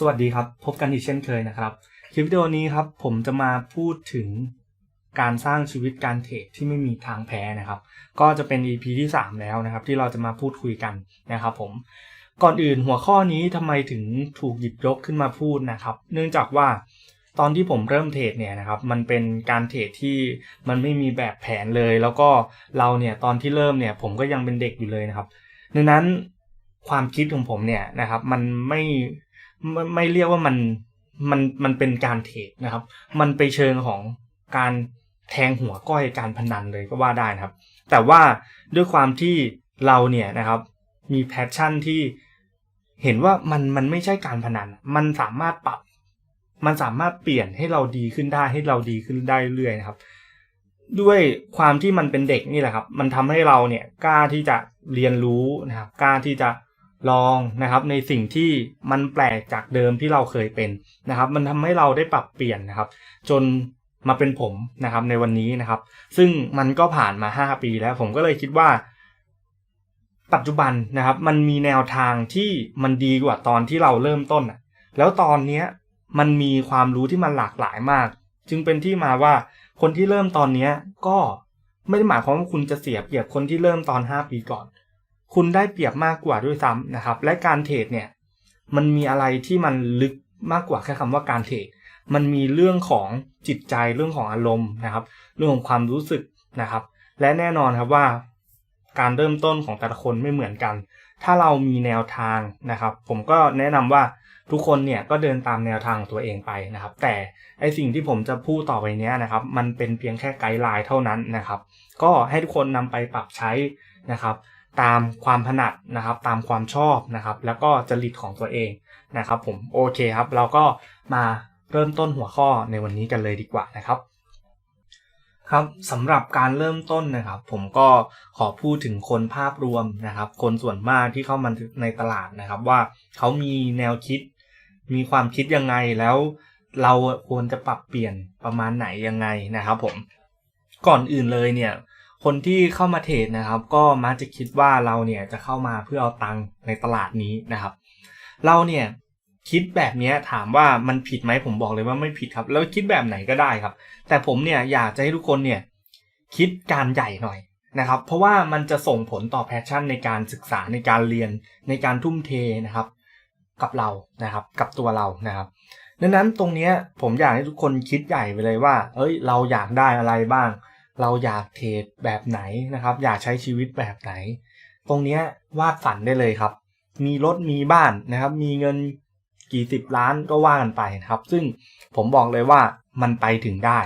สวัสดีครับ พบกันอีกเช่นเคยนะครับ คลิปวิดีโอนี้ครับ ผมจะมาพูดถึงการสร้างชีวิตการเทรดที่ไม่มีทางแพ้นะครับ ก็จะเป็น EP ที่ 3 แล้วนะครับ ที่เราจะมาพูดคุยกันนะครับ ผมก่อนอื่นหัวข้อนี้ทำไมถึงถูกหยิบยกขึ้นมาพูดนะครับ เนื่องจากว่าตอนที่ผมเริ่มเทรดเนี่ยนะครับ มันเป็นการเทรดที่มันไม่มีแบบแผนเลย แล้วก็เราเนี่ยตอนที่เริ่มเนี่ยผมก็ยังเป็นเด็กอยู่เลยนะครับดังนั้นความคิดของผมเนี่ยนะครับ มันไม่ ไม่ไม่เรียกว่ามันมันมันเป็นการเทรดนะครับ มันไปเชิงของการแทงหัวก้อยการพนันเลยก็ว่าได้นะครับ แต่ว่าด้วยความที่เราเนี่ยนะครับมีแพชชั่นที่เห็นว่ามันมันไม่ใช่การพนัน มันสามารถปรับ มันสามารถเปลี่ยนให้เราดีขึ้นได้ให้เราดีขึ้นได้เรื่อยนะครับ ด้วยความที่มันเป็นเด็กนี่แหละครับ มันทำให้เราเนี่ยกล้าที่จะเรียนรู้นะครับ กล้าที่จะ ลองนะครับในสิ่งที่มันแปลกจากเดิมที่เราเคยเป็นนะครับ มันทำให้เราได้ปรับเปลี่ยนนะครับ จนมาเป็นผมนะครับในวันนี้นะครับ ซึ่งมันก็ผ่านมา 5 ปีแล้วผมก็เลยคิดว่า ปัจจุบันนะครับ มันมีแนวทางที่มันดีกว่าตอนที่เราเริ่มต้นอะแล้วตอนเนี้ยมันมีความรู้ที่มันหลากหลายมาก จึงเป็นที่มาว่าคนที่เริ่มตอนเนี้ยก็ไม่ได้หมายความว่าคุณจะเสียเปรียบคนที่เริ่มตอน 5 ปีก่อน คุณได้เปรียบมากกว่าด้วยซ้ำนะครับ และการเทรดเนี่ยมันมีอะไรที่มันลึกมากกว่าแค่คำว่าการเทรดมันมีเรื่องของจิตใจเรื่องของอารมณ์นะครับ เรื่องของความรู้สึกนะครับ และแน่นอนครับว่า การเริ่มต้นของแต่ละคนไม่เหมือนกัน ถ้าเรามีแนวทางนะครับ ผมก็แนะนำว่าทุกคนเนี่ยก็เดินตามแนวทางของตัวเองไปนะครับ แต่ไอสิ่งที่ผมจะพูดต่อไปเนี้ยนะครับ มันเป็นเพียงแค่ไกด์ไลน์เท่านั้นนะครับ ก็ให้ทุกคนนำไปปรับใช้นะครับ ตามความถนัดนะครับ ตามความชอบนะครับ แล้วก็จริตของตัวเองนะครับผมโอเคครับ เราก็มาเริ่มต้นหัวข้อในวันนี้กันเลยดีกว่านะครับครับสำหรับการเริ่มต้นนะครับ ผมก็ขอพูดถึงคนภาพรวมนะครับ คนส่วนมากที่เข้ามาในตลาดนะครับ ว่าเขามีแนวคิด มีความคิดยังไงแล้ว เราควรจะปรับเปลี่ยนประมาณไหนยังไงนะครับ ผมก่อนอื่นเลยเนี่ย คนที่เข้ามาเทรดนะครับ ก็มักจะคิดว่าเราเนี่ยจะเข้ามาเพื่อเอาตังค์ในตลาดนี้นะครับ เราเนี่ยคิดแบบนี้ถามว่ามันผิดไหมผมบอกเลยว่าไม่ผิดครับ แล้วคิดแบบไหนก็ได้ครับ แต่ผมเนี่ยอยากจะให้ทุกคนเนี่ยคิดการใหญ่หน่อยนะครับ เพราะว่ามันจะส่งผลต่อแพชชั่นในการศึกษาในการเรียนในการทุ่มเทนะครับ กับเรานะครับ กับตัวเรานะครับดังนั้นตรงนี้ผมอยากให้ทุกคนคิดใหญ่ไปเลยว่า เอ้ย เราอยากได้อะไรบ้าง เราอยากเทรดแบบไหนนะครับ อยากใช้ชีวิตแบบไหน ตรงนี้วาดฝันได้เลยครับ มีรถมีบ้านนะครับ มีเงินกี่สิบล้านก็ว่ากันไปนะครับ ซึ่งผมบอกเลยว่ามันไปถึงได้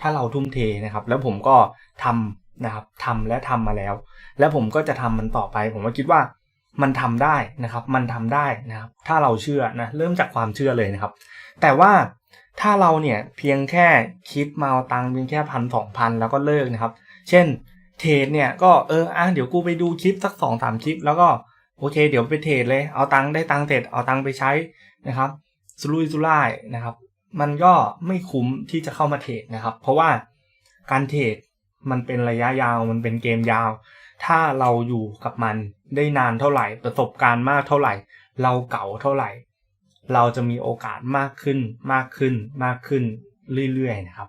ถ้าเราทุ่มเทนะครับ แล้วผมก็ทำนะครับทำและทำมาแล้ว แล้วผมก็จะทำมันต่อไป ผมก็คิดว่ามันทำได้นะครับ มันทำได้นะครับ ถ้าเราเชื่อนะ เริ่มจากความเชื่อเลยนะครับ แต่ว่า ถ้าเราเนี่ยเพียงแค่คิดมาเอาตังค์เพียงแค่พันสองพันแล้วก็เลิกนะครับ เช่นเทรดเนี่ยก็เอออะเดี๋ยวกูไปดูคลิปสักสองสามคลิป แล้วก็โอเค เดี๋ยวไปเทรดเลยเอาตังค์ได้ตังค์เสร็จเอาตังค์ไปใช้นะครับสุรุ่ยสุร่ายนะครับ มันก็ไม่คุ้มที่จะเข้ามาเทรดนะครับ เพราะว่าการเทรดมันเป็นระยะยาวมันเป็นเกมยาว ถ้าเราอยู่กับมันได้นานเท่าไหร่ประสบการณ์มากเท่าไหร่ เราเก่าเท่าไหร่ เราจะมีโอกาสมากขึ้นมากขึ้นมากขึ้นเรื่อยๆนะครับ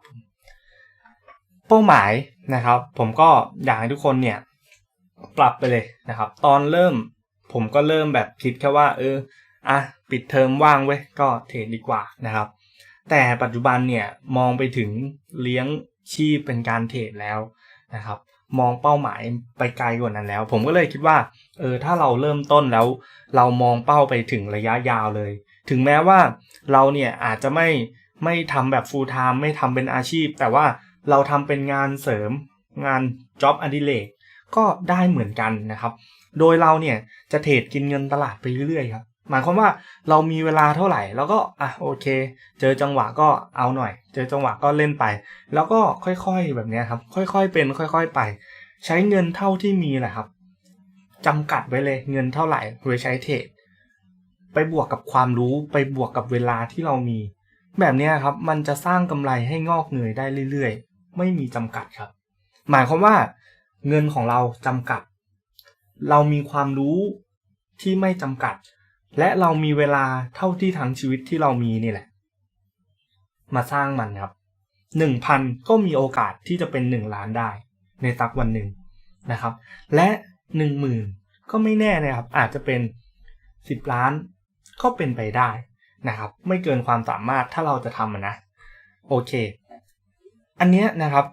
เป้าหมายนะครับ ผมก็อยากให้ทุกคนเนี่ยปรับไปเลยนะครับ ตอนเริ่มผมก็เริ่มแบบคิดแค่ว่า เอออะปิดเทอมว่างเว้ยก็เทรดดีกว่านะครับ แต่ปัจจุบันเนี่ยมองไปถึงเลี้ยงชีพเป็นการเทรดแล้วนะครับ มองเป้าหมายไปไกลกว่านั้นแล้ว ผมก็เลยคิดว่าเออถ้าเราเริ่มต้นแล้ว เรามองเป้าไปถึงระยะยาวเลย ถึงแม้ว่าเราเนี่ยอาจจะไม่ไม่ทำแบบ full time ไม่ทำเป็นอาชีพ แต่ว่าเราทำเป็นงานเสริมงาน job อดิเรกก็ได้เหมือนกันนะครับ โดยเราเนี่ยจะเทรดกินเงินตลาดไปเรื่อยๆครับหมายความว่าเรามีเวลาเท่าไหร่ แล้วก็อะโอเค เจอจังหวะก็เอาหน่อย เจอจังหวะก็เล่นไป แล้วก็ค่อยๆแบบนี้ครับ ค่อยๆเป็น ค่อย ๆ ไป ใช้เงินเท่าที่มีแหละครับจำกัดไว้เลยเงินเท่าไหร่ไว้ใช้เทรด ไปบวกกับความรู้ไปบวกกับเวลาที่เรามี แบบนี้ครับมันจะสร้างกำไรให้งอกเงยได้เรื่อยๆ ไม่มีจำกัดครับ หมายความว่าเงินของเราจำกัด เรามีความรู้ที่ไม่จำกัด และเรามีเวลาเท่าที่ทั้งชีวิตที่เรามีนี่แหละ มาสร้างมันครับหนึ่งพันก็มีโอกาสที่จะเป็นหนึ่งล้านได้ ในสักวันหนึ่งนะครับ และหนึ่งหมื่นก็ไม่แน่นะครับ อาจจะเป็นสิบล้าน ก็เป็นไปได้นะครับ ไม่เกินความสามารถถ้าเราจะทำนนะโอเค อันเนี้ยนะครับ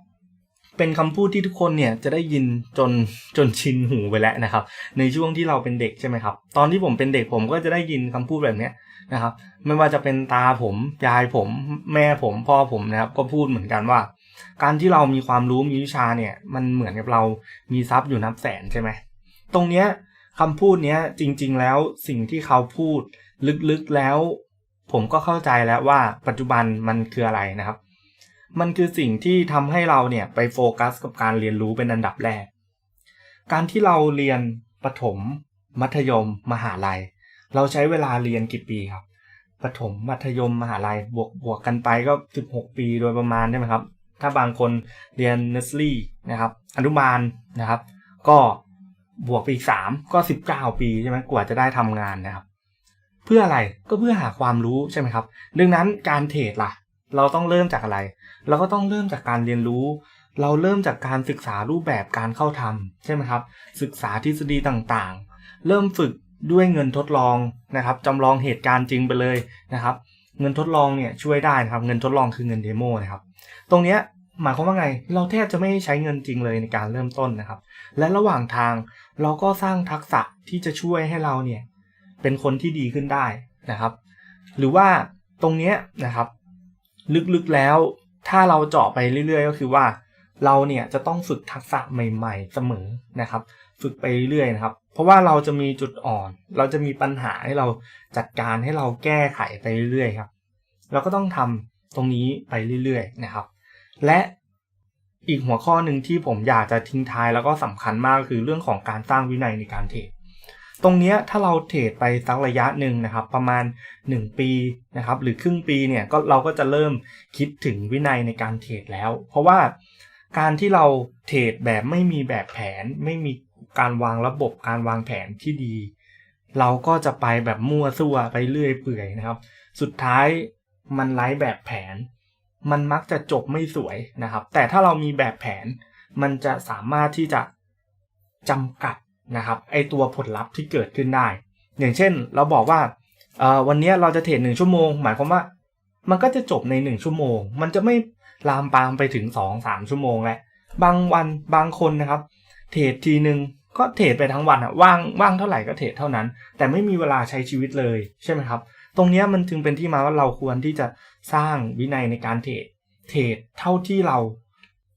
เป็นคำพูดที่ทุกคนเนี่ยจะได้ยินจนจนชินหูไปแล้วนะครับ ในช่วงที่เราเป็นเด็กใช่ไหมครับ ตอนที่ผมเป็นเด็กผมก็จะได้ยินคำพูดแบบเนี้ยนะครับ ไม่ว่าจะเป็นตาผมยายผมแม่ผมพ่อผมนะครับ ก็พูดเหมือนกันว่าการที่เรามีความรู้มีวิชาเนี่ย มันเหมือนกับเรามีทรัพย์อยู่นับแสนใช่ไหมตรงเนี้ยคำพูดเนี้ยจริง ๆ แล้วสิ่งที่เขาพูด ลึกๆแล้ว ผมก็เข้าใจแล้วว่าปัจจุบันมันคืออะไรนะครับ มันคือสิ่งที่ทำให้เราเนี่ยไปโฟกัสกับการเรียนรู้เป็นอันดับแรก การที่เราเรียนประถม มัธยม มหาลัย เราใช้เวลาเรียนกี่ปีครับประถมมัธยมมหาลัยบวกบวกกันไปก็ 16 ปีโดยประมาณใช่ไหมครับ ถ้าบางคนเรียนเนสลี่นะครับอนุบาลนะครับ ก็บวกไปอีก 3 ก็ 19 ปีใช่ไหมกว่าจะได้ทำงานนะครับ เพื่ออะไรก็เพื่อหาความรู้ใช่ไหมครับ ดังนั้นการเทรดล่ะ เราต้องเริ่มจากอะไร เราก็ต้องเริ่มจากการเรียนรู้ เราเริ่มจากการศึกษารูปแบบการเข้าทำใช่ไหมครับ ศึกษาทฤษฎีต่างๆ เริ่มฝึกด้วยเงินทดลองนะครับจำลองเหตุการณ์จริงไปเลยนะครับ เงินทดลองเนี่ยช่วยได้นะครับ เงินทดลองคือเงินเดโมนะครับ ตรงเนี้ยหมายความว่าไง เราแทบจะไม่ใช้เงินจริงเลยในการเริ่มต้นนะครับ และระหว่างทางเราก็สร้างทักษะที่จะช่วยให้เราเนี่ย เป็นคนที่ดีขึ้นได้นะครับ หรือว่าตรงเนี้ยนะครับ ลึกๆแล้วถ้าเราเจาะไปเรื่อยๆ ก็คือว่า เราเนี่ยจะต้องฝึกทักษะใหม่ๆ เสมอนะครับ ฝึกไปเรื่อยๆนะครับ เพราะว่าเราจะมีจุดอ่อน เราจะมีปัญหาให้เราจัดการให้เราแก้ไขไปเรื่อยๆครับ เราก็ต้องทำตรงนี้ไปเรื่อยๆนะครับ และอีกหัวข้อหนึ่งที่ผมอยากจะทิ้งท้ายแล้วก็สำคัญมากคือเรื่องของการสร้างวินัยในการเทรด ตรงนี้ถ้าเราเทรดไปสักระยะหนึ่งนะครับ ประมาณ 1 ปีนะครับ หรือครึ่งปีเนี่ยก็เราก็จะเริ่มคิดถึงวินัยในการเทรดแล้ว เพราะว่าการที่เราเทรดแบบไม่มีแบบแผน ไม่มีการวางระบบการวางแผนที่ดี เราก็จะไปแบบมั่วซั่วไปเรื่อยเปื่อยนะครับ สุดท้ายมันไร้แบบแผน มันมักจะจบไม่สวยนะครับ แต่ถ้าเรามีแบบแผน มันจะสามารถที่จะจำกัด นะครับไอตัวผลลัพธ์ที่เกิดขึ้นได้ อย่างเช่นเราบอกว่าวันนี้เราจะเทรดหนึ่งชั่วโมง หมายความว่า มันก็จะจบในหนึ่งชั่วโมง มันจะไม่ลามปามไปถึงสองสามชั่วโมงแหละบางวันบางคนนะครับ เทรดทีหนึ่งก็เทรดไปทั้งวันอะว่างว่างเท่าไหร่ก็เทรดเท่านั้น แต่ไม่มีเวลาใช้ชีวิตเลยใช่ไหมครับ ตรงนี้มันจึงเป็นที่มาว่าเราควรที่จะสร้างวินัยในการเทรดเทรดเท่าที่เรา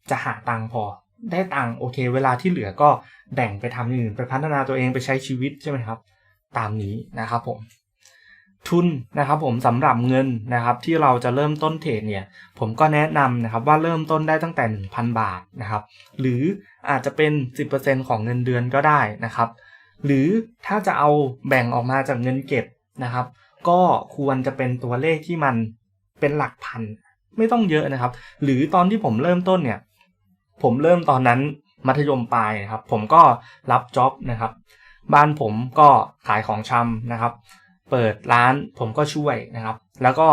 จะหาตังพอ ได้ตังค์โอเค เวลาที่เหลือก็แบ่งไปทำอย่างอื่นไปพัฒนาตัวเองไปใช้ชีวิตใช่ไหมครับ ตามนี้นะครับผมทุนนะครับผมสำหรับเงินนะครับที่เราจะเริ่มต้นเทรดเนี่ยผมก็แนะนำนะครับว่าเริ่มต้นได้ตั้งแต่ 1,000 บาทนะครับหรืออาจจะเป็น 10%ของเงินเดือนก็ได้นะครับ หรือถ้าจะเอาแบ่งออกมาจากเงินเก็บนะครับ ก็ควรจะเป็นตัวเลขที่มันเป็นหลักพันไม่ต้องเยอะนะครับ หรือตอนที่ผมเริ่มต้นเนี่ย ผมเริ่มตอนนั้นมัธยมปลายนะครับ ผมก็รับจ็อบนะครับ บ้านผมก็ขายของชำนะครับ เปิดร้านผมก็ช่วยนะครับ แล้วก็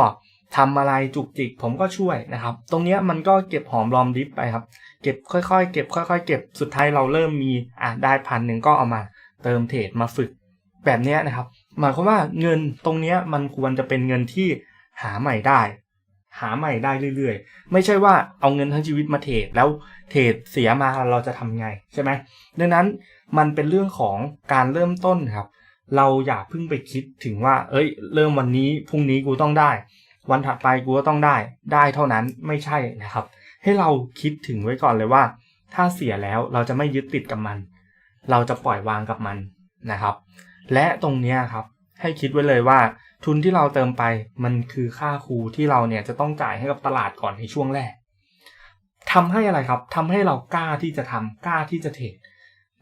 ทำอะไรจุกจิกผมก็ช่วยนะครับ ตรงเนี้ยมันก็เก็บหอมรอมริบไปครับ เก็บค่อยๆ เก็บค่อย ๆ เก็บสุดท้ายเราเริ่มมีอะได้พันหนึ่งก็เอามาเติมเทรดมาฝึกแบบเนี้ยนะครับ หมายความว่าเงินตรงเนี้ยมันควรจะเป็นเงินที่หาใหม่ได้ หาใหม่ได้เรื่อยๆ ไม่ใช่ว่าเอาเงินทั้งชีวิตมาเทรดแล้วเทรดเสียมาเราจะทำไงใช่ไหมดังนั้นมันเป็นเรื่องของการเริ่มต้นครับ เราอย่าเพิ่งไปคิดถึงว่า เอ้ย เริ่มวันนี้พรุ่งนี้กูต้องได้ วันถัดไปกูก็ต้องได้ ได้เท่านั้นไม่ใช่นะครับ ให้เราคิดถึงไว้ก่อนเลยว่า ถ้าเสียแล้วเราจะไม่ยึดติดกับมัน เราจะปล่อยวางกับมันนะครับ และตรงนี้ครับให้คิดไว้เลยว่า ทุนที่เราเติมไปมันคือค่าครูที่เราเนี่ยจะต้องจ่ายให้กับตลาดก่อนในช่วงแรกทำให้อะไรครับทำให้เรากล้าที่จะทำกล้าที่จะเทรด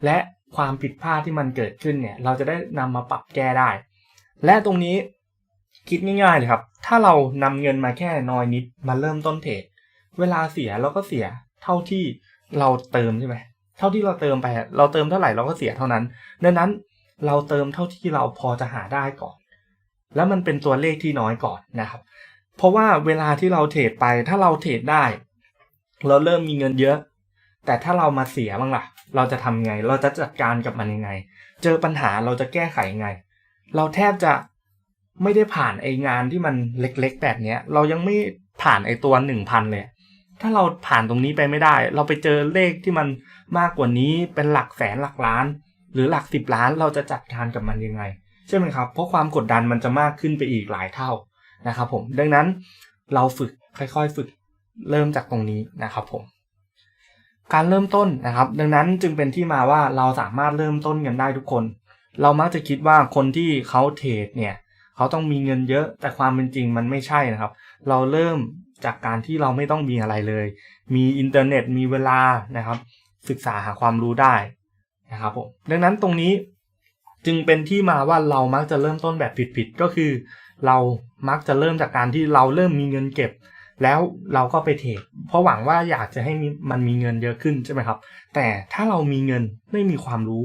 และความผิดพลาดที่มันเกิดขึ้นเนี่ยเราจะได้นำมาปรับแก้ได้ และตรงนี้คิดง่ายๆเลยครับ ถ้าเรานำเงินมาแค่น้อยนิดมาเริ่มต้นเทรดเวลาเสียเราก็เสียเท่าที่เราเติมใช่ไหมเท่าที่เราเติมไป เราเติมเท่าไหร่เราก็เสียเท่านั้นดังนั้นเราเติมเท่าที่เราพอจะหาได้ก่อน แล้วมันเป็นตัวเลขที่น้อยก่อนนะครับ เพราะว่าเวลาที่เราเทรดไปถ้าเราเทรดได้ เราเริ่มมีเงินเยอะ แต่ถ้าเรามาเสียบ้างล่ะ เราจะทำไง เราจะจัดการกับมันยังไง เจอปัญหาเราจะแก้ไขยังไง เราแทบจะไม่ได้ผ่านไองานที่มันเล็กๆแบบเนี้ย เรายังไม่ผ่านไอตัวหนึ่งพันเลย ถ้าเราผ่านตรงนี้ไปไม่ได้ เราไปเจอเลขที่มันมากกว่านี้เป็นหลักแสนหลักล้าน หรือหลักสิบล้านเราจะจัดการกับมันยังไง ใช่ไหมครับ เพราะความกดดันมันจะมากขึ้นไปอีกหลายเท่านะครับผมดังนั้นเราฝึกค่อยๆ ฝึกเริ่มจากตรงนี้นะครับผมการเริ่มต้นนะครับ ดังนั้นจึงเป็นที่มาว่าเราสามารถเริ่มต้นกันได้ทุกคน เรามักจะคิดว่าคนที่เขาเทรดเนี่ยเขาต้องมีเงินเยอะแต่ความเป็นจริงมันไม่ใช่นะครับ เราเริ่มจากการที่เราไม่ต้องมีอะไรเลย มีอินเทอร์เน็ตมีเวลานะครับ ศึกษาหาความรู้ได้นะครับผมดังนั้นตรงนี้ จึงเป็นที่มาว่าเรามักจะเริ่มต้นแบบผิดๆก็คือ เรามักจะเริ่มจากการที่เราเริ่มมีเงินเก็บ แล้วเราก็ไปเทรดเพราะหวังว่าอยากจะให้มันมีเงินเยอะขึ้นใช่ไหมครับ แต่ถ้าเรามีเงินไม่มีความรู้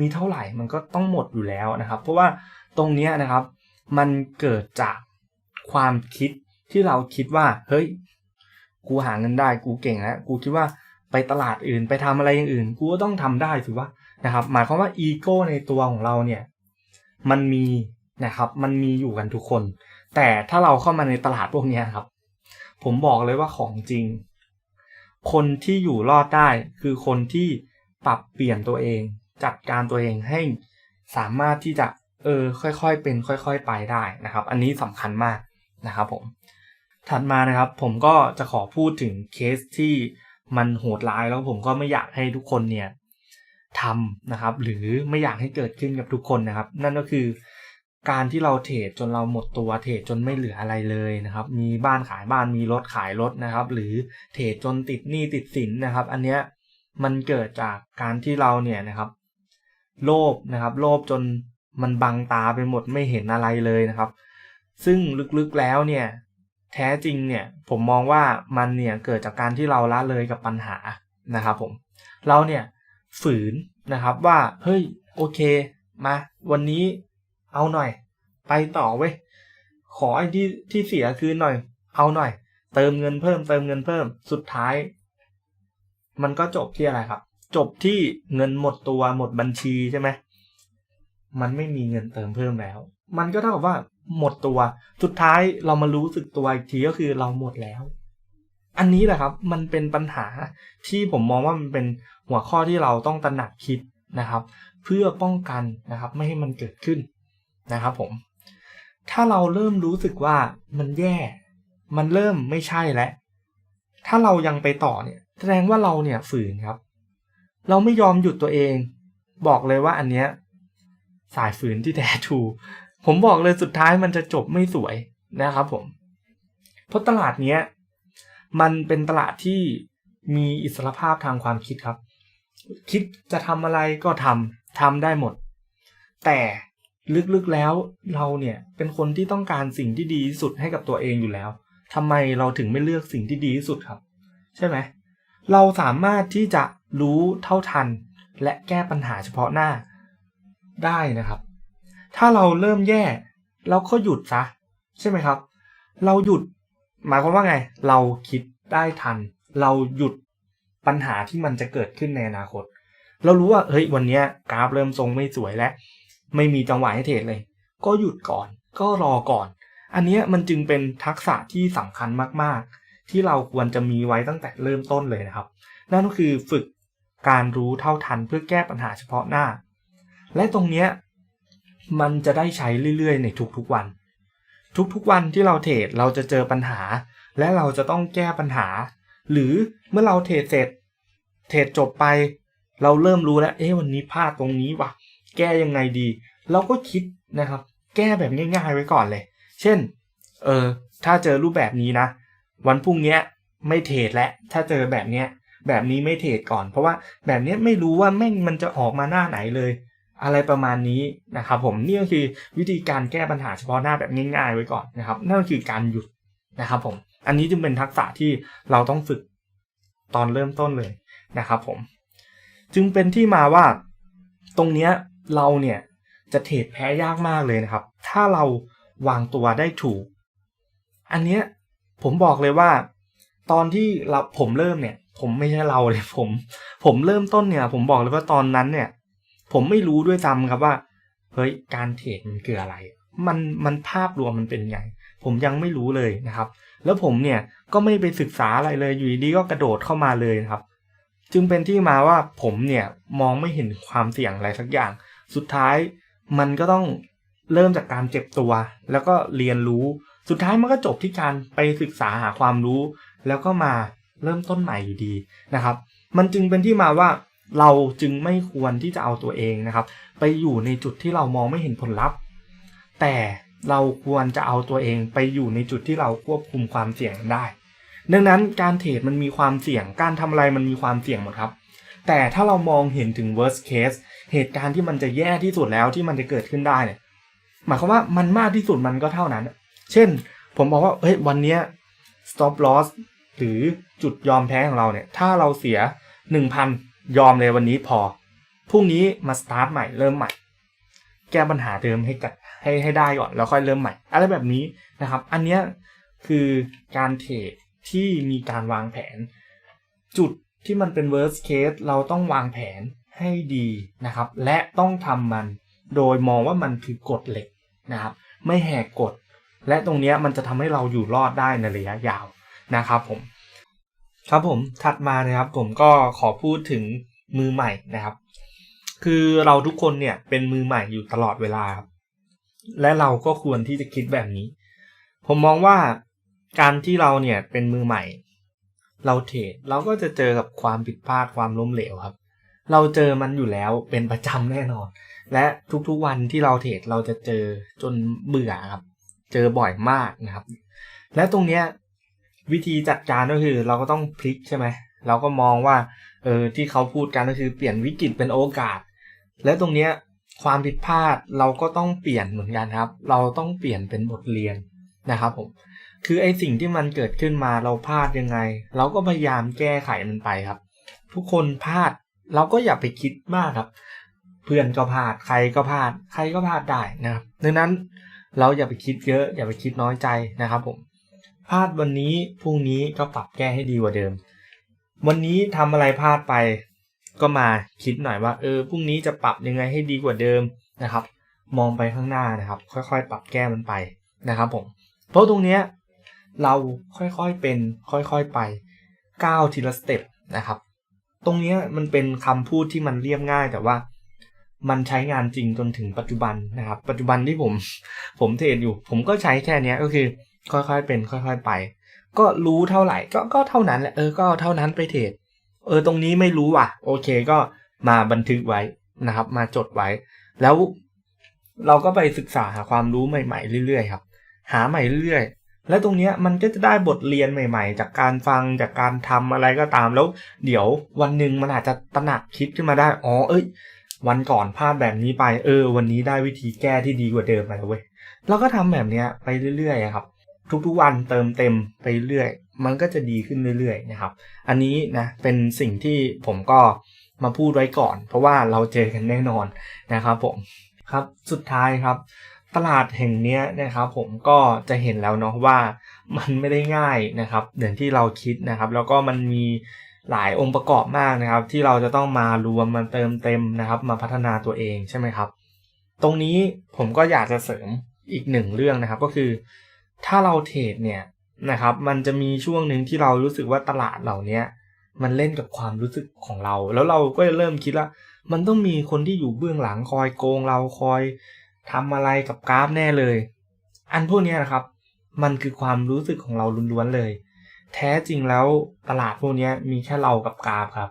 มีเท่าไหร่มันก็ต้องหมดอยู่แล้วนะครับ เพราะว่าตรงนี้นะครับ มันเกิดจากความคิดที่เราคิดว่า เฮ้ย กูหาเงินได้กูเก่งแล้วกูคิดว่าไปตลาดอื่นไปทำอะไรอย่างอื่น กูก็ต้องทำได้ถือว่า นะครับ หมายความว่าอีโก้ในตัวของเราเนี่ยมันมีนะครับมันมีอยู่กันทุกคน แต่ถ้าเราเข้ามาในตลาดพวกนี้ครับ ผมบอกเลยว่าของจริง คนที่อยู่รอดได้คือคนที่ปรับเปลี่ยนตัวเอง จัดการตัวเองให้สามารถที่จะเออค่อยๆ เป็นค่อยๆ ไปได้นะครับ อันนี้สำคัญมากนะครับผมถัดมานะครับผมก็จะขอพูดถึงเคสที่มันโหดร้ายแล้วผมก็ไม่อยากให้ทุกคนเนี่ย ทำนะครับ หรือไม่อยากให้เกิดขึ้นกับทุกคนนะครับ นั่นก็คือการที่เราเทรดจนเราหมดตัวเทรดจนไม่เหลืออะไรเลยนะครับ มีบ้านขายบ้านมีรถขายรถนะครับ หรือเทรดจนติดหนี้ติดสินนะครับ อันเนี้ยมันเกิดจากการที่เราเนี่ยนะครับ โลภนะครับ โลภจนมันบังตาไปหมดไม่เห็นอะไรเลยนะครับ ซึ่งลึกๆแล้วเนี่ยแท้จริงเนี่ยผมมองว่ามันเนี่ยเกิดจากการที่เราละเลยกับปัญหานะครับผมเราเนี่ย ฝืนนะครับว่าเฮ้ยโอเคมาวันนี้เอาหน่อย ไปต่อเว้ยขอไอ้ที่ที่เสียคืนหน่อย เอาหน่อย เติมเงินเพิ่มเติมเงินเพิ่มสุดท้าย มันก็จบที่อะไรครับ จบที่เงินหมดตัวหมดบัญชีใช่ไหมมันไม่มีเงินเติมเพิ่มแล้ว มันก็เท่ากับว่าหมดตัว สุดท้ายเรามารู้สึกตัวอีกทีก็คือเราหมดแล้ว อันนี้แหละครับมันเป็นปัญหาที่ผมมองว่ามันเป็นหัวข้อที่เราต้องตระหนักคิดนะครับ เพื่อป้องกันนะครับไม่ให้มันเกิดขึ้นนะครับผม ถ้าเราเริ่มรู้สึกว่ามันแย่ มันเริ่มไม่ใช่แล้วถ้าเรายังไปต่อเนี่ยแสดงว่าเราเนี่ยฝืนครับ เราไม่ยอมหยุดตัวเอง บอกเลยว่าอันเนี้ยสายฝืนที่แท้ทูผมบอกเลยสุดท้ายมันจะจบไม่สวยนะครับผมเพราะตลาดเนี้ย มันเป็นตลาดที่มีอิสรภาพทางความคิดครับ คิดจะทำอะไรก็ทำทำได้หมด แต่ลึกๆแล้วเราเนี่ยเป็นคนที่ต้องการสิ่งที่ดีที่สุดให้กับตัวเองอยู่แล้วทำไมเราถึงไม่เลือกสิ่งที่ดีที่สุดครับ ใช่ไหมเราสามารถที่จะรู้เท่าทัน และแก้ปัญหาเฉพาะหน้าได้นะครับ ถ้าเราเริ่มแย่ เราก็หยุดซะใช่ไหมครับ เราหยุด หมายความว่าไง เราคิดได้ทัน เราหยุดปัญหาที่มันจะเกิดขึ้นในอนาคต เรารู้ว่าเฮ้ยวันนี้กราฟเริ่มทรงไม่สวยแล้ว ไม่มีจังหวะให้เทรดเลย ก็หยุดก่อน ก็รอก่อน อันนี้มันจึงเป็นทักษะที่สำคัญมากๆ ที่เราควรจะมีไว้ตั้งแต่เริ่มต้นเลยนะครับ นั่นก็คือฝึกการรู้เท่าทันเพื่อแก้ปัญหาเฉพาะหน้า และตรงเนี้ยมันจะได้ใช้เรื่อยๆ ในทุกๆวัน ทุกๆวันที่เราเทรดเราจะเจอปัญหา และเราจะต้องแก้ปัญหา หรือเมื่อเราเทรดเสร็จ เทรดจบไป เราเริ่มรู้แล้วเอ๊ะวันนี้พลาดตรงนี้ว่ะ แก้ยังไงดี เราก็คิดนะครับ แก้แบบง่ายๆไว้ก่อนเลย เช่น เออถ้าเจอรูปแบบนี้นะ วันพรุ่งนี้ไม่เทรดแล้วถ้าเจอแบบเนี้ยแบบนี้ไม่เทรดก่อน เพราะว่าแบบนี้ไม่รู้ว่าแม่งมันจะออกมาหน้าไหนเลย อะไรประมาณนี้นะครับผมนี่ก็คือวิธีการแก้ปัญหาเฉพาะหน้าแบบง่าย ๆ ไว้ก่อนนะครับนั่นก็คือการหยุดนะครับผมอันนี้จึงเป็นทักษะที่เราต้องฝึกตอนเริ่มต้นเลยนะครับผมจึงเป็นที่มาว่าตรงเนี้ยเราเนี่ยจะเทรดแพ้ยากมากเลยนะครับ ถ้าเราวางตัวได้ถูก อันเนี้ยผมบอกเลยว่า ตอนที่เราผมเริ่มเนี่ย ผมไม่ใช่เราเลยผม ผมเริ่มต้นเนี่ย ผมบอกเลยว่าตอนนั้นเนี่ย ผมไม่รู้ด้วยซ้ำครับว่า เฮ้ย การเทรดมันคืออะไร มันมันภาพรวมมันเป็นไง ผมยังไม่รู้เลยนะครับ แล้วผมเนี่ยก็ไม่ไปศึกษาอะไรเลย อยู่ดีก็กระโดดเข้ามาเลยนะครับ จึงเป็นที่มาว่าผมเนี่ยมองไม่เห็นความเสี่ยงอะไรสักอย่าง สุดท้ายมันก็ต้องเริ่มจากการเจ็บตัว แล้วก็เรียนรู้ สุดท้ายมันก็จบที่การไปศึกษาหาความรู้ แล้วก็มาเริ่มต้นใหม่อยู่ดีนะครับ มันจึงเป็นที่มาว่า เราจึงไม่ควรที่จะเอาตัวเองนะครับ ไปอยู่ในจุดที่เรามองไม่เห็นผลลัพธ์ แต่เราควรจะเอาตัวเองไปอยู่ในจุดที่เราควบคุมความเสี่ยงได้ ดังนั้นการเทรดมันมีความเสี่ยง การทำอะไรมันมีความเสี่ยงหมดครับ แต่ถ้าเรามองเห็นถึง worst case เหตุการณ์ที่มันจะแย่ที่สุดแล้วที่มันจะเกิดขึ้นได้เนี่ย หมายความว่ามันมากที่สุดมันก็เท่านั้น เช่น ผมบอกว่า เฮ้ย วันนี้ stop loss หรือจุดยอมแพ้ของเราเนี่ย ถ้าเราเสีย 1,000 ยอมเลยวันนี้พอพรุ่งนี้มา start ใหม่เริ่มใหม่ แก้ปัญหาเดิมให้กัดให้ให้ได้ก่อนแล้วค่อยเริ่มใหม่ อะไรแบบนี้นะครับ อันเนี้ยคือการเทรดที่มีการวางแผน จุดที่มันเป็น worst case เราต้องวางแผนให้ดีนะครับ และต้องทำมันโดยมองว่ามันคือกฎเหล็กนะครับ ไม่แหกกฎ และตรงนี้มันจะทำให้เราอยู่รอดได้ในระยะยาวนะครับผม ครับผมถัดมานะครับผมก็ขอพูดถึงมือใหม่นะครับ คือเราทุกคนเนี่ยเป็นมือใหม่อยู่ตลอดเวลาครับและเราก็ควรที่จะคิดแบบนี้ ผมมองว่าการที่เราเนี่ยเป็นมือใหม่ เราเทรดเราก็จะเจอกับความผิดพลาดความล้มเหลวครับ เราเจอมันอยู่แล้วเป็นประจำแน่นอน และทุกๆวันที่เราเทรดเราจะเจอจนเบื่อครับ เจอบ่อยมากนะครับ และตรงเนี้ย วิธีจัดการก็คือเราก็ต้องพลิกใช่ไหมเราก็มองว่าเออที่เขาพูดกันก็คือเปลี่ยนวิกฤตเป็นโอกาส และตรงเนี้ยความผิดพลาดเราก็ต้องเปลี่ยนเหมือนกันครับ เราต้องเปลี่ยนเป็นบทเรียนนะครับผมคือไอสิ่งที่มันเกิดขึ้นมาเราพลาดยังไง เราก็พยายามแก้ไขมันไปครับ ทุกคนพลาดเราก็อย่าไปคิดมากครับ เพื่อนก็พลาดใครก็พลาดใครก็พลาดได้นะครับดังนั้นเราอย่าไปคิดเยอะอย่าไปคิดน้อยใจนะครับผม พลาดวันนี้พรุ่งนี้ก็ปรับแก้ให้ดีกว่าเดิม วันนี้ทำอะไรพลาดไป ก็มาคิดหน่อยว่าเออพรุ่งนี้จะปรับยังไงให้ดีกว่าเดิมนะครับ มองไปข้างหน้านะครับ ค่อยๆ ปรับแก้มันไปนะครับผมเพราะตรงเนี้ยเราค่อยๆเป็นค่อยๆไปก้าวทีละสเต็ปนะครับ ตรงเนี้ยมันเป็นคำพูดที่มันเรียบง่ายแต่ว่ามันใช้งานจริงจนถึงปัจจุบันนะครับ ปัจจุบันที่ผมผมเทรดอยู่ ผมก็ใช้แค่นี้ก็คือ ค่อยๆเป็น ค่อย ๆไป ก็รู้เท่าไหร่ก็ก็เท่านั้นแหละเออก็เท่านั้นไปเทรดเออตรงนี้ไม่รู้ว่ะ โอเคก็มาบันทึกไว้นะครับ มาจดไว้ แล้วเราก็ไปศึกษาหาความรู้ใหม่ๆเรื่อยๆครับ หาใหม่เรื่อยๆแล้วตรงเนี้ยมันก็จะได้บทเรียนใหม่ ๆ จากการฟังจากการทำอะไรก็ตามแล้ว เดี๋ยววันหนึ่งมันอาจจะตระหนักคิดขึ้นมาได้อ๋อเอ้ย วันก่อนพลาดแบบนี้ไป เออ วันนี้ได้วิธีแก้ที่ดีกว่าเดิมมาแล้วเว้ยเราก็ทำแบบเนี้ยไปเรื่อยๆครับ ทุกๆวันเติมเต็มไปเรื่อยมันก็จะดีขึ้นเรื่อยๆนะครับ อันนี้นะเป็นสิ่งที่ผมก็มาพูดไว้ก่อน เพราะว่าเราเจอกันแน่นอนนะครับผมครับสุดท้ายครับ ตลาดแห่งนี้นะครับผมก็จะเห็นแล้วเนาะว่ามันไม่ได้ง่ายนะครับอย่างที่เราคิดนะครับ แล้วก็มันมีหลายองค์ประกอบมากนะครับ ที่เราจะต้องมารวมมาเติมเต็มนะครับ มาพัฒนาตัวเองใช่ไหมครับ ตรงนี้ผมก็อยากจะเสริมอีกหนึ่งเรื่องนะครับก็คือ ถ้าเราเทรดเนี่ยนะครับ มันจะมีช่วงหนึ่งที่เรารู้สึกว่าตลาดเหล่านี้มันเล่นกับความรู้สึกของเรา แล้วเราก็จะเริ่มคิดว่ามันต้องมีคนที่อยู่เบื้องหลังคอยโกงเราคอยทำอะไรกับกราฟแน่เลย อันพวกนี้นะครับ มันคือความรู้สึกของเราล้วนๆเลย แท้จริงแล้วตลาดพวกนี้มีแค่เรากับกราฟครับ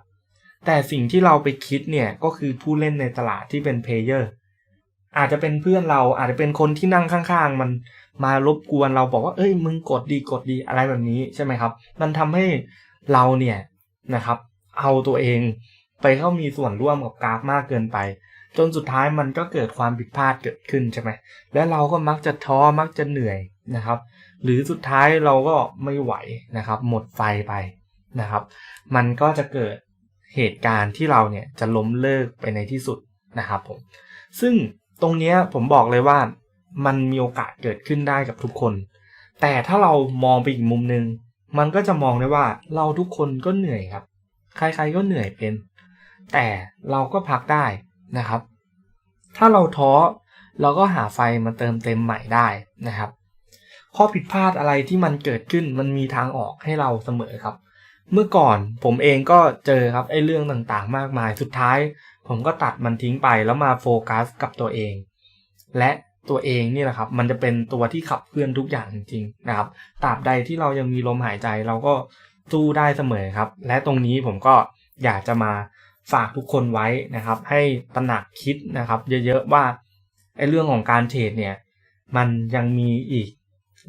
แต่สิ่งที่เราไปคิดเนี่ยก็คือผู้เล่นในตลาดที่เป็นเพลเยอร์อาจจะเป็นเพื่อนเราอาจจะเป็นคนที่นั่งข้างๆ มัน มารบกวนเราบอกว่าเอ้ยมึงกดดีกดดีอะไรแบบนี้ใช่ไหมครับ มันทำให้เราเนี่ยนะครับ เอาตัวเองไปเข้ามีส่วนร่วมกับกราฟมากเกินไป จนสุดท้ายมันก็เกิดความผิดพลาดเกิดขึ้นใช่ไหมและเราก็มักจะท้อมักจะเหนื่อยนะครับ หรือสุดท้ายเราก็ไม่ไหวนะครับ หมดไฟไปนะครับ มันก็จะเกิดเหตุการณ์ที่เราเนี่ยจะล้มเลิกไปในที่สุดนะครับผมซึ่งตรงนี้ผมบอกเลยว่า มันมีโอกาสเกิดขึ้นได้กับทุกคน แต่ถ้าเรามองไปอีกมุมหนึ่งมันก็จะมองได้ว่าเราทุกคนก็เหนื่อยครับ ใครๆก็เหนื่อยเป็น แต่เราก็พักได้นะครับ ถ้าเราท้อเราก็หาไฟมาเติมเต็มใหม่ได้นะครับ ข้อผิดพลาดอะไรที่มันเกิดขึ้นมันมีทางออกให้เราเสมอครับ เมื่อก่อนผมเองก็เจอครับไอ้เรื่องต่างๆ มากมายสุดท้าย ผมก็ตัดมันทิ้งไปแล้วมาโฟกัสกับตัวเอง และ ตัวเองนี่แหละครับ มันจะเป็นตัวที่ขับเคลื่อนทุกอย่างจริงๆนะครับตราบใดที่เรายังมีลมหายใจเราก็สู้ได้เสมอครับ และตรงนี้ผมก็อยากจะมาฝากทุกคนไว้นะครับ ให้ตระหนักคิดนะครับ เยอะๆว่าไอ้เรื่องของการเทรดเนี่ย มันยังมีอีก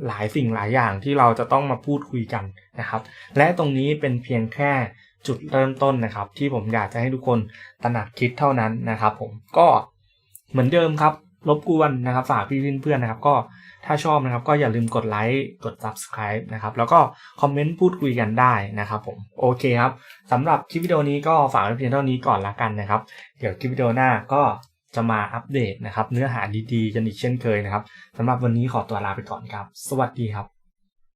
หลายสิ่งหลายอย่างที่เราจะต้องมาพูดคุยกันนะครับ และตรงนี้เป็นเพียงแค่จุดเริ่มต้นนะครับ ที่ผมอยากจะให้ทุกคนตระหนักคิดเท่านั้นนะครับ ผมก็เหมือนเดิมครับ รบกวนนะครับฝากพี่เพื่อนๆนะครับ ก็ถ้าชอบนะครับ ก็อย่าลืมกดไลค์กด subscribe นะครับ แล้วก็คอมเมนต์พูดคุยกันได้นะครับผมโอเคครับสำหรับคลิปวิดีโอนี้ก็ฝากไว้เพียงเท่านี้ก่อนละกันนะครับ เดี๋ยวคลิปวิดีโอหน้าก็จะมาอัปเดตนะครับ เนื้อหาดีๆกันอีกเช่นเคยนะครับสำหรับวันนี้ขอตัวลาไปก่อนครับ สวัสดีครับ